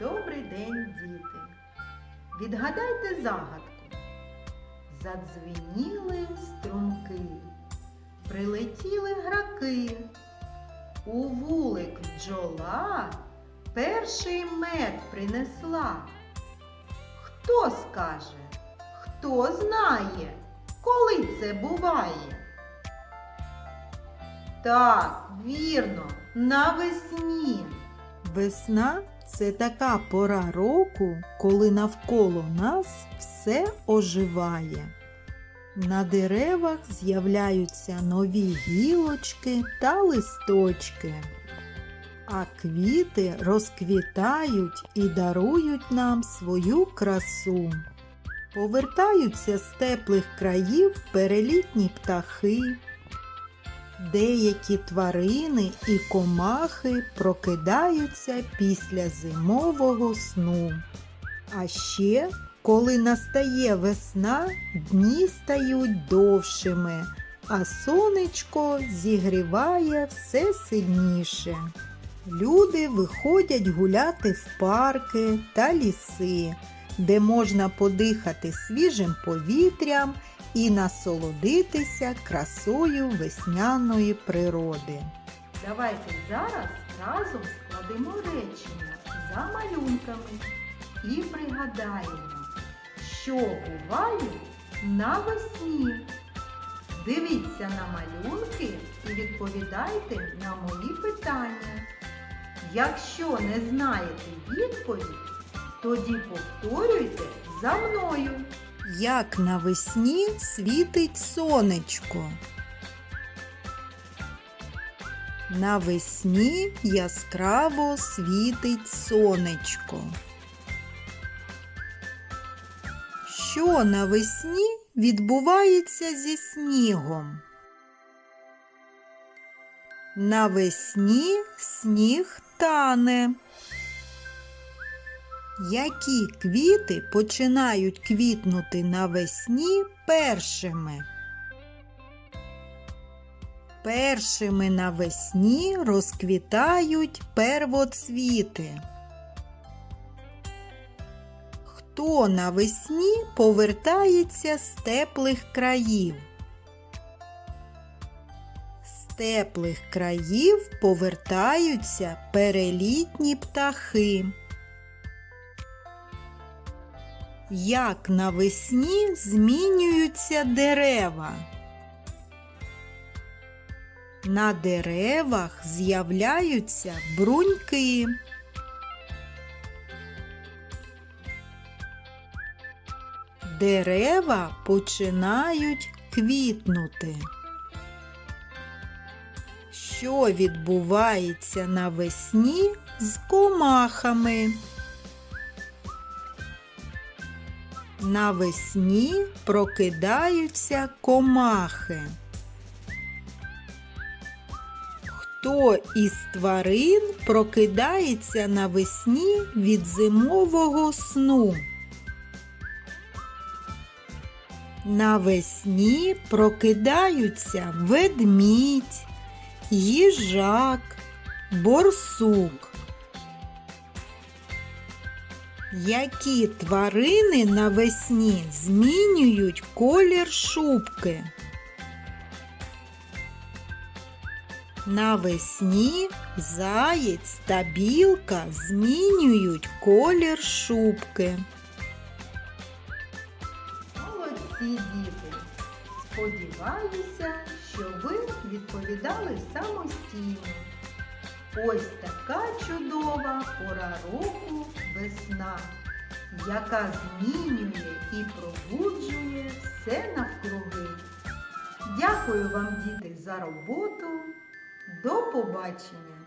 Добрий день, діти! Відгадайте загадку. Задзвеніли струмки, прилетіли граки. У вулик бджола перший мед принесла. Хто скаже, хто знає, коли це буває? Так, вірно, навесні. Весна це така пора року, коли навколо нас все оживає. На деревах з'являються нові гілочки та листочки, а квіти розквітають і дарують нам свою красу. Повертаються з теплих країв перелітні птахи, Деякі тварини і комахи прокидаються після зимового сну. А ще, коли настає весна, дні стають довшими, а сонечко зігріває все сильніше. Люди виходять гуляти в парки та ліси, де можна подихати свіжим повітрям і насолодитися красою весняної природи. Давайте зараз разом складемо речення за малюнками і пригадаємо, що буває навесні. Дивіться на малюнки і відповідайте на мої питання. Якщо не знаєте відповідь, тоді повторюйте за мною. Як навесні світить сонечко. Навесні яскраво світить сонечко. Що навесні відбувається зі снігом? Навесні сніг тане. Які квіти починають квітнути навесні першими? Першими навесні розквітають первоцвіти. Хто навесні повертається з теплих країв? З теплих країв повертаються перелітні птахи. Як навесні змінюються дерева? На деревах з'являються бруньки. Дерева починають квітнути. Що відбувається навесні з комахами? Навесні прокидаються комахи. Хто із тварин прокидається навесні від зимового сну? Навесні прокидаються ведмідь, їжак, борсук. Які тварини навесні змінюють колір шубки? Навесні заєць та білка змінюють колір шубки. Молодці діти! Сподіваюся, що ви відповідали самостійно. Ось така чудова пора року весна, яка змінює і пробуджує все навкруги. Дякую вам, діти, за роботу. До побачення!